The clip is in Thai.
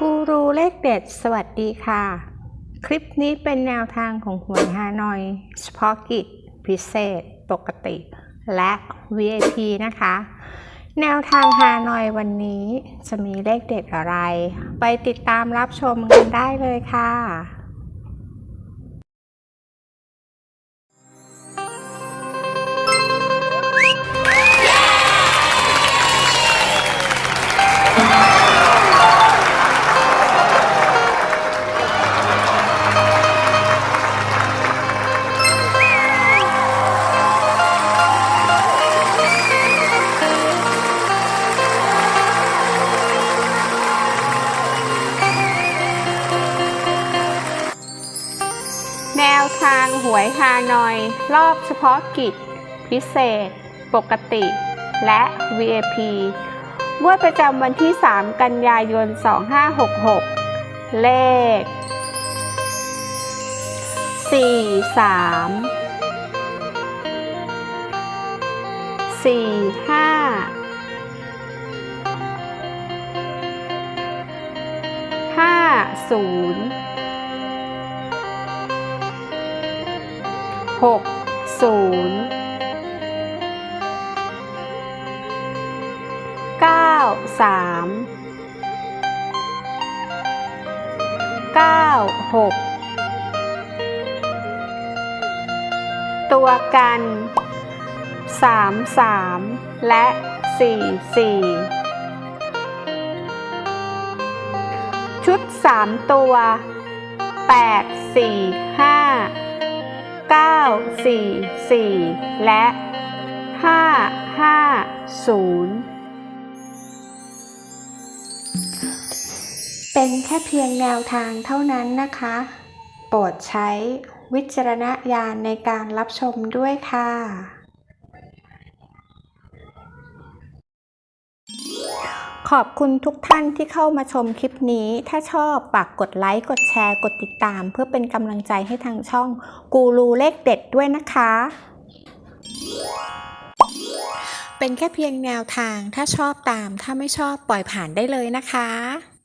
กูรูเลขเด็ด สวัสดีค่ะ คลิปนี้เป็นแนวทางของหวยฮานอยเฉพาะกิจ พิเศษ ปกติ และ VIP นะคะ แนวทางฮานอยวันนี้จะมีเลขเด็ดอะไร ไปติดตามรับชมกันได้เลยค่ะ แนวทางหวยฮานอย รอบเฉพาะกิจ พิเศษ ปกติ และ VIP งวดประจำวันที่ 3 กันยายน 2566 เลข 4 3 4 หกศูนย์เก้าสามเก้าหกตัวกันสามสามและสี่สี่ชุดสามตัวแปดสี่ห้า 9 4 4 และ 5 5 0เป็นแค่เพียงแนวทางเท่านั้นนะคะ โปรดใช้วิจารณญาณในการรับชมด้วยค่ะ ขอบคุณทุกท่านที่เข้ามาชมคลิปนี้ ถ้าชอบฝากกดไลค์ กดแชร์ กดติดตาม เพื่อเป็นกำลังใจให้ทางช่องกูรูเลขเด็ดด้วยนะคะ เป็นแค่เพียงแนวทาง ถ้าชอบตาม ถ้าไม่ชอบปล่อยผ่านได้เลยนะคะ